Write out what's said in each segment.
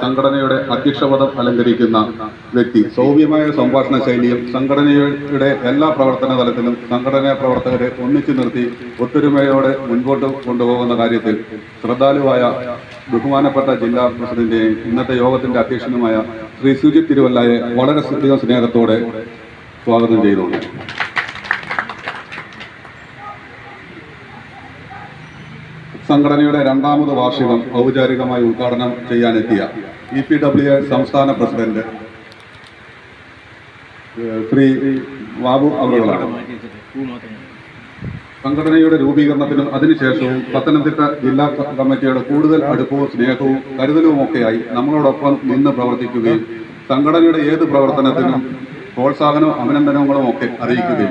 സംഘടനയുടെ അധ്യക്ഷപദം അലങ്കരിക്കുന്ന വ്യക്തി. സൗമ്യമായ സംഭാഷണ ശൈലിയും സംഘടനയുടെ എല്ലാ പ്രവർത്തന തലത്തിലും സംഘടനാ പ്രവർത്തകരെ ഒന്നിച്ചു നിർത്തി ഒത്തൊരുമയോടെ മുൻപോട്ട് കൊണ്ടുപോകുന്ന കാര്യത്തിൽ ശ്രദ്ധാലുവായ ബഹുമാനപ്പെട്ട ജില്ലാ പ്രസിഡന്റിനെയും ഇന്നത്തെ യോഗത്തിന്റെ അധ്യക്ഷനുമായ ശ്രീ സുജിത് തിരുവല്ലയെ വളരെ സ്നേഹത്തോടെ സ്വാഗതം ചെയ്തുകൊണ്ട് സംഘടനയുടെ രണ്ടാമത് വാർഷികം ഔപചാരികമായി ഉദ്ഘാടനം ചെയ്യാനെത്തിയ ഇ പി ഡബ്ല്യു സംസ്ഥാന പ്രസിഡന്റ് ശ്രീ ബാബു അവറുകളാണ്. സംഘടനയുടെ രൂപീകരണത്തിനും അതിനുശേഷവും പത്തനംതിട്ട ജില്ലാ കമ്മിറ്റിയുടെ കൂടുതൽ അടുപ്പവും സ്നേഹവും കരുതലുമൊക്കെയായി നമ്മളോടൊപ്പം നിന്ന് പ്രവർത്തിക്കുകയും സംഘടനയുടെ ഏത് പ്രവർത്തനത്തിനും പ്രോത്സാഹനവും അഭിനന്ദനങ്ങളും ഒക്കെ അറിയിക്കുകയും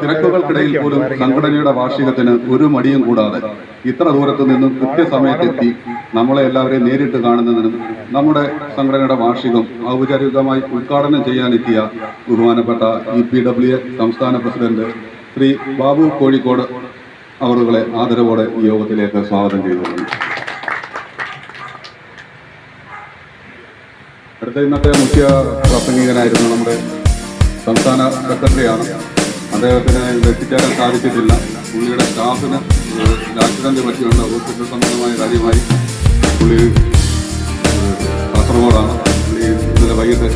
തിരക്കുകൾക്കിടയിൽ പോലും സംഘടനയുടെ വാർഷികത്തിന് ഒരു മടിയും കൂടാതെ ഇത്ര ദൂരത്തു നിന്നും കൃത്യസമയത്തെത്തി നമ്മളെ എല്ലാവരെയും നേരിട്ട് കാണുന്നതിനും നമ്മുടെ സംഘടനയുടെ വാർഷികം ഔപചാരികമായി ഉദ്ഘാടനം ചെയ്യാനെത്തിയ ബഹുമാനപ്പെട്ട ഇ പി ഡബ്ല്യു എ സംസ്ഥാന പ്രസിഡന്റ് ശ്രീ ബാബു കോഴിക്കോട് അവറുകളെ ആദരവോടെ ഈ യോഗത്തിലേക്ക് സ്വാഗതം ചെയ്തു അടുത്ത ഇന്നത്തെ മുഖ്യ പ്രാസംഗികനായിരുന്നു നമ്മുടെ സംസ്ഥാന സെക്രട്ടറിയാണ് അദ്ദേഹത്തിന് എത്തിച്ചേരാൻ സാധിച്ചിട്ടില്ല. പുള്ളിയുടെ സ്റ്റാഫിന് ആക്സിഡന്റ് പറ്റിയുണ്ട് ഹോസ്പിറ്റൽ സംബന്ധമായ കാര്യമായി പുള്ളി കാസർഗോഡാണ്. പുള്ളി ഇന്നലെ വൈകിട്ട്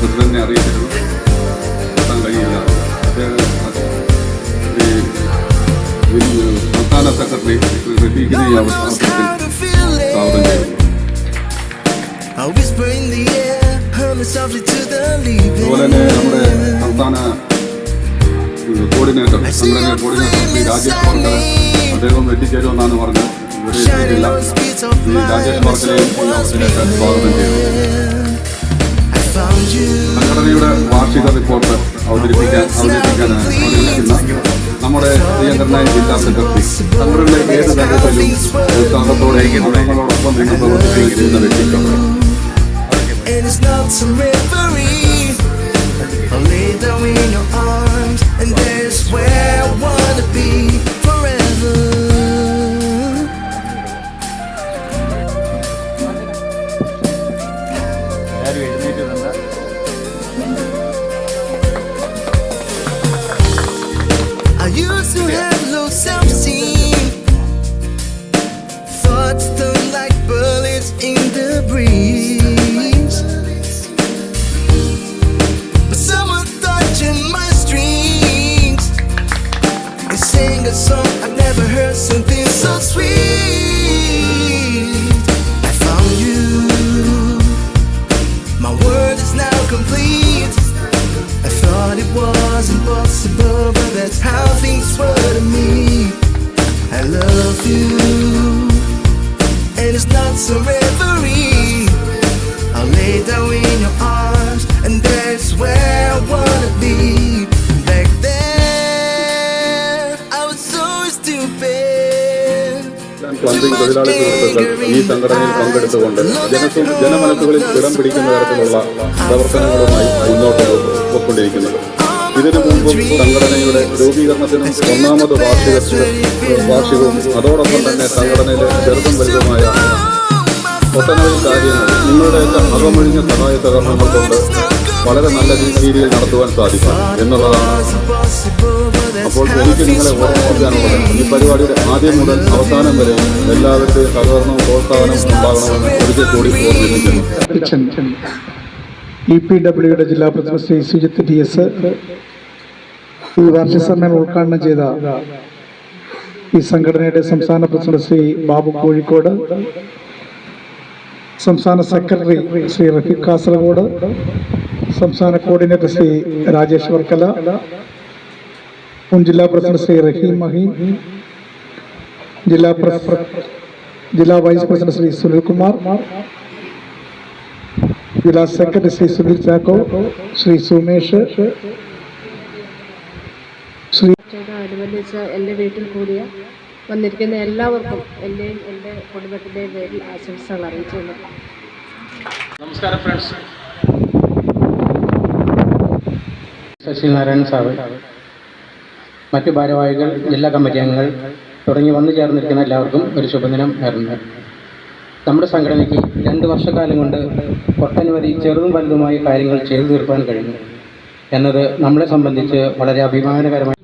പ്രസിഡന്റിനെ അറിയിച്ചിരുന്നു. എത്താൻ കഴിയില്ല. സംസ്ഥാന സെക്രട്ടറി റഫീഖിനെ അവസരത്തിൽ സ്വാഗതം ചെയ്യുന്നു അതുപോലെ തന്നെ നമ്മുടെ സംസ്ഥാന കോർഡിനേറ്റർ സംഘടന കോർഡിനേറ്റർ ശ്രീ രാജേഷ് വർക്കർ അദ്ദേഹം എത്തിച്ചേരുമെന്നാണ് പറഞ്ഞത്. Shining എത്തിയിട്ടില്ല. my രാജേഷ് വർക്കരെയും ഈ സ്വാഗതം ചെയ്യുന്നു I found you. സംഘടനയുടെ വാർഷിക റിപ്പോർട്ട് അവതരിപ്പിക്കാൻ അവതരിപ്പിക്കാൻ അവതരിപ്പിക്കുന്ന നമ്മുടെ നിയന്ത്രണ ജില്ലാ സെക്രട്ടറി. സംഘടനയുടെ ഏത് കാര്യത്തിലും ഉത്സാഹത്തോടെ അംഗങ്ങളോടൊപ്പം നിങ്ങൾ പ്രവർത്തിക്കുകയും ചെയ്യുന്ന വ്യക്തിത്വം sing a song I've never heard, something so sweet. I found you. My world is now complete. I thought it was impossible, but that's how things were to me. I love you, and it's not some reverie. I'll lay down in your plumbing തൊഴിലാളി സുഹൃത്തുക്കൾ ഈ സംഘടനയിൽ പങ്കെടുത്തുകൊണ്ട് ജനസു ജനമനസ്സുകളിൽ ഇടം പിടിക്കുന്ന തരത്തിലുള്ള പ്രവർത്തനങ്ങളുമായി മുന്നോട്ട് പോയിക്കൊണ്ടിരിക്കുന്നത് ഇതിനു മുമ്പും സംഘടനയുടെ രൂപീകരണത്തിനും ഒന്നാമത് വാർഷിക വാർഷികവും അതോടൊപ്പം തന്നെ സംഘടനയിലെ ചെറുതും വലുതുമായ ഒട്ടനവധി കാര്യങ്ങൾ നിങ്ങളുടെയൊക്കെ അകമൊഴിഞ്ഞ സഹായ സഹകരണങ്ങൾ കൊണ്ട് വളരെ നല്ല രീതിയിൽ നടത്തുവാൻ സാധിക്കും എന്നുള്ളതാണ് അപ്പോൾ എനിക്ക് നിങ്ങളെ ഓർമ്മിപ്പിക്കാനുള്ളത് ഈ പരിപാടിയുടെ ആദ്യം മുതൽ അവസാനം വരെ എല്ലാവരുടെയും സഹകരണവും പ്രോത്സാഹനവും ഉണ്ടാകണമെന്ന് ഒരിക്കൽ കൂടി ഓർമ്മിപ്പിക്കുന്നു. ഇ പി ഡബ്ല്യുയുടെ ജില്ലാ president Shri Sujith T S ഈ വാർഷിക സമ്മേളനം ഉദ്ഘാടനം ചെയ്ത ഈ സംഘടനയുടെ സംസ്ഥാന പ്രസിഡന്റ് ശ്രീ ബാബു കോഴിക്കോട് സംസ്ഥാന സെക്രട്ടറി ശ്രീ റഫീഖ് കാസർഗോഡ് സംസ്ഥാന കോർഡിനേറ്റർ ശ്രീ രാജേഷ് വർക്കല മുൻ ജില്ലാ പ്രസിഡന്റ് ശ്രീ റഹീം മഹീം ജില്ലാ ജില്ലാ വൈസ് പ്രസിഡന്റ് ശ്രീ സുനിൽകുമാർ ജില്ലാ സെക്രട്ടറി ശ്രീ സുനിൽ ചാക്കോ ശ്രീ സുമേഷ് ശ്രീ അനുബന്ധിച്ച് എന്റെ വീട്ടിൽ കൂടിയ വന്നിരിക്കുന്ന എല്ലാവർക്കും എന്റെയും എന്റെ കുടുംബത്തിന്റെയും പേരിൽ ആശംസകൾ അറിയിച്ചു നമസ്കാരം ഫ്രണ്ട്സ്. ശശിനാരായണൻ സാറ്. മറ്റു ഭാരവാഹികൾ ജില്ലാ കമ്മിറ്റി അംഗങ്ങൾ തുടങ്ങി വന്നു ചേർന്നിരിക്കുന്ന എല്ലാവർക്കും ഒരു ശുഭദിനം നേരുന്നു നമ്മുടെ സംഘടനയ്ക്ക് രണ്ട് വർഷക്കാലം കൊണ്ട് ഒട്ടനവധി ചെറുതും വലുതുമായ കാര്യങ്ങൾ ചെയ്തു തീർക്കാൻ കഴിഞ്ഞു. എന്നത് നമ്മളെ സംബന്ധിച്ച് വളരെ അഭിമാനകരമായ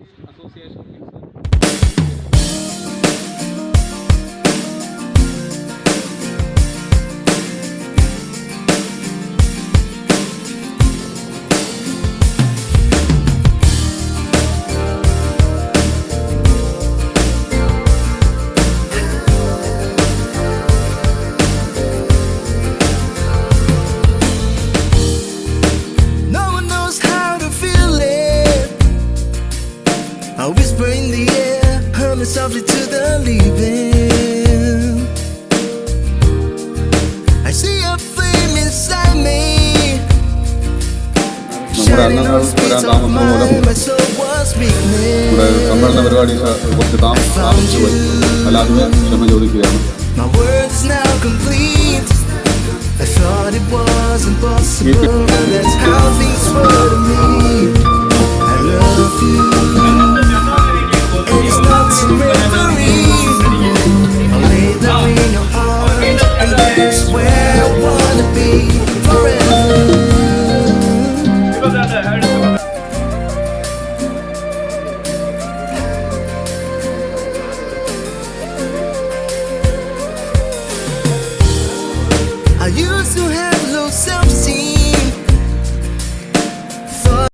humming softly to the leaving. I see a flame inside me. നമ്മുടെ അംഗങ്ങൾ വരാൻ താമസം മൂലം My soul was weakness. നമ്മുടെ സമ്മേളന പരിപാടി സ- കുറച്ച് താമ- താമസിച്ചു പോയി എല്ലാത്തിനും ക്ഷമ ചോദിക്കുകയാണ് My words now complete. I thought it was impossible, but that's how things